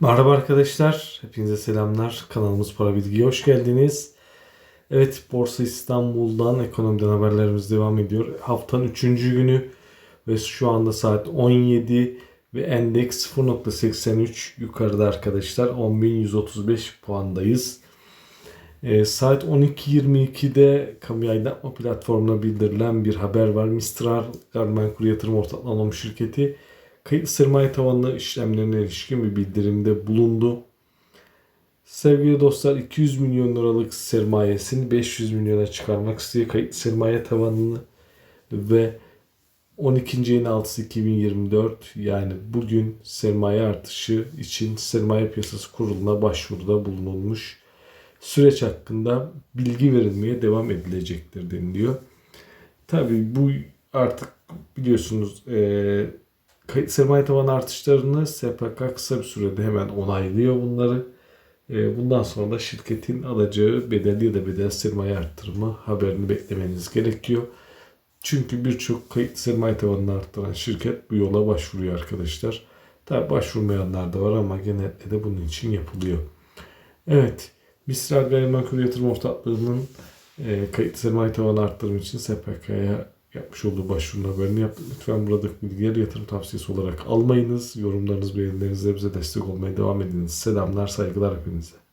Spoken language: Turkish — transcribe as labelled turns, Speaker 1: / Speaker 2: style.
Speaker 1: Merhaba arkadaşlar, hepinize selamlar. Kanalımız Para Bilgi'ye hoş geldiniz. Evet, Borsa İstanbul'dan ekonomiden haberlerimiz devam ediyor. Haftanın 3. günü ve şu anda saat 17 ve endeks 0.83 yukarıda arkadaşlar. 10.135 puandayız. Ee, saat 12.22'de kamu aydınlatma platformuna bildirilen bir haber var. Mistral Gayrimenkul Yatırım Ortaklığı Anonim Şirketi kayıt sermaye tavanlı işlemlerine ilişkin bir bildirimde bulundu. Sevgili dostlar 200 milyon liralık sermayesini 500 milyona çıkarmak istiyor kayıt sermaye tavanını ve 12. ayın 6'sı 2024 yani bugün sermaye artışı için sermaye piyasası kuruluna başvuruda bulunulmuş. Süreç hakkında bilgi verilmeye devam edilecektir deniliyor. Tabii bu artık biliyorsunuz eee sermaye tavanı artışlarını SPK kısa bir sürede hemen onaylıyor bunları. E, Bundan sonra da şirketin alacağı bedelli ya da bedel sermaye arttırımı haberini beklemeniz gerekiyor. Çünkü birçok kayıt sermaye tavanını arttıran şirket bu yola başvuruyor arkadaşlar. Tabi başvurmayanlar da var ama genellikle de bunun için yapılıyor. Evet, Misral Gayrimenkul Yatırım Ortaklığı'nın e, kayıt sermaye tavanı arttırımı için SPK'ya yapmış olduğu başvurunun haberini yaptık. Lütfen buradaki bilgileri yatırım tavsiyesi olarak almayınız. Yorumlarınız, beğenilerinizle bize destek olmaya devam ediniz. Selamlar, saygılar hepinize.